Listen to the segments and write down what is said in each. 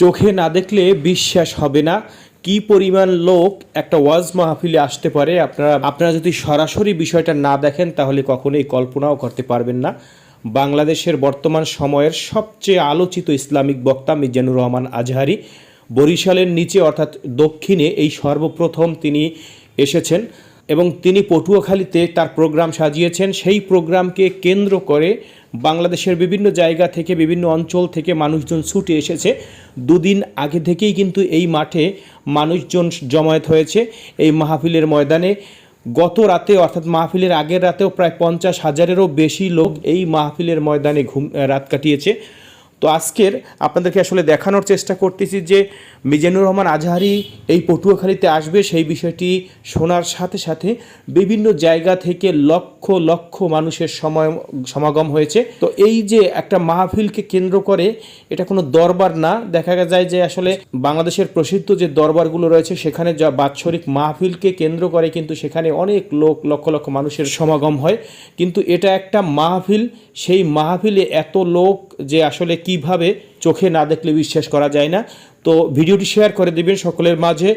চোখে না দেখলে বিশ্বাস হবে না। কি পরিমাণ লোক একটা ওয়াজ মাহফিলে আসতে পারে? আপনারা আপনারা যদি সরাসরি বিষয়টা না দেখেন, তাহলে কখনোই কল্পনাও করতে পারবেন না। বাংলাদেশের বর্তমান সময়ের সবচেয়ে আলোচিত ইসলামিক বক্তা মিজানুর রহমান আজহারি। বরিশালের নিচে, অর্থাৎ দক্ষিণে, এই সর্বপ্রথম তিনি এসেছেন এবং তিনি পটুয়াখালীতে তার প্রোগ্রাম সাজিয়েছেন। সেই প্রোগ্রামকে কেন্দ্র করে বাংলাদেশের বিভিন্ন জায়গা থেকে, বিভিন্ন অঞ্চল থেকে মানুষজন ছুটে এসেছে। দুদিন আগে থেকেই কিন্তু এই মাঠে মানুষজন জমায়েত হয়েছে। এই মাহফিলের ময়দানে গত রাতে, অর্থাৎ মাহফিলের আগের রাতেও প্রায় পঞ্চাশ হাজারেরও বেশি লোক এই মাহফিলের ময়দানে ঘুম, রাত কাটিয়েছে। তো আজকের আপনাদেরকে আসলে দেখানোর চেষ্টা করতেছি যে মিজানুর রহমান আজহারি এই পটুয়াখালীতে আসবে, সেই বিষয়টি শোনার সাথে সাথে বিভিন্ন জায়গা থেকে লক্ষ লক্ষ মানুষের সময়, সমাগম হয়েছে। তো এই যে একটা মাহফিলকে কেন্দ্র করে এটা কোনো দরবার না, দেখা যায় যে আসলে বাংলাদেশের প্রসিদ্ধ যে দরবারগুলো রয়েছে সেখানে যা বাৎসরিক মাহফিলকে কেন্দ্র করে কিন্তু সেখানে অনেক লোক, লক্ষ লক্ষ মানুষের সমাগম হয়। কিন্তু এটা একটা মাহফিল, সেই মাহফিলে এত লোক যে আসলে কীভাবে চোখে না দেখলে বিশ্বাস করা যায় না। তো ভিডিওটি শেয়ার করে দেবেন সকলের মাঝে।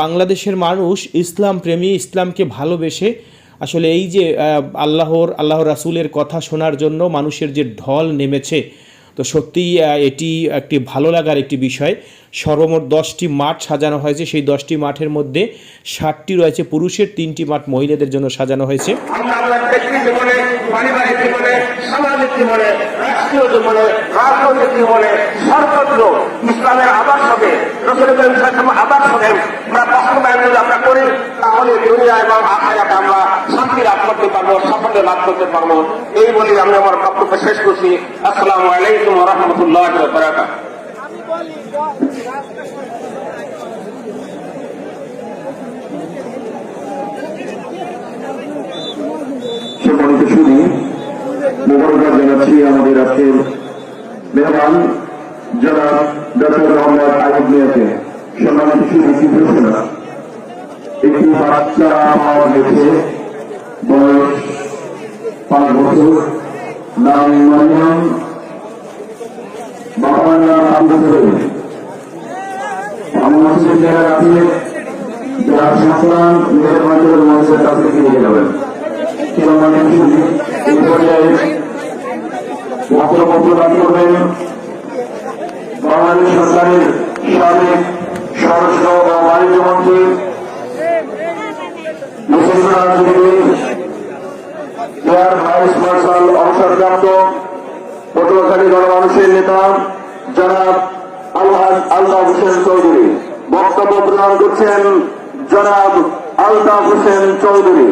বাংলাদেশের মানুষ ইসলাম প্রেমী, ইসলামকে ভালোবেসে আসলে এই যে আল্লাহর আল্লাহ রাসূলের কথা শোনার জন্য মানুষের যে ঢল নেমেছে তো সত্যিই এটি একটি ভালো লাগার একটি বিষয়। সর্বমোট দশটি মাঠ সাজানো হয়েছে। সেই দশটি মাঠের মধ্যে ষাটটি রয়েছে পুরুষের, তিনটি মাঠ মহিলাদের জন্য সাজানো হয়েছে। ইসলামের আদর্শকে রসুলের আদর্শকে আমরা আমরা করি তাহলে দুনিয়া এবং আখায়াতে আমরা শান্তি লাভ করতে পারব, সাফল্য লাভ করতে পারব। এই বলে আমি আমার বক্তব্য শেষ করছি। আসসালামু আলাইকুম রহমতুল্লাহ বারাকাতুহু। সম্মানিত শুনি মোবারকবাদ জানাচ্ছি আমাদের আজকের মেহমান যারা ডক্টর মোহাম্মদ আইব মিয়াকে। সম্মানিত শুনি কি ঘোষণা একটি বাচ্চা পাওয়া গেছে বয়স পাঁচ বছর। নাম মারিয়াম বাবার নাম মানুষের কাছ যাবেন। সম্মানিত শুনি, এই পর্যায়ে বক্তব্য প্রদান করবেন। সরকারের সাবেক স্বরাষ্ট্র এয়ার ভাইস মার্শাল অবসরপ্রাপ্ত পটুয়াখালী গণমানুষের নেতা জনাব আলহাজ আলতাফ হোসেন চৌধুরী বক্তব্য প্রদান করছেন জনাব আলতাফ হোসেন চৌধুরী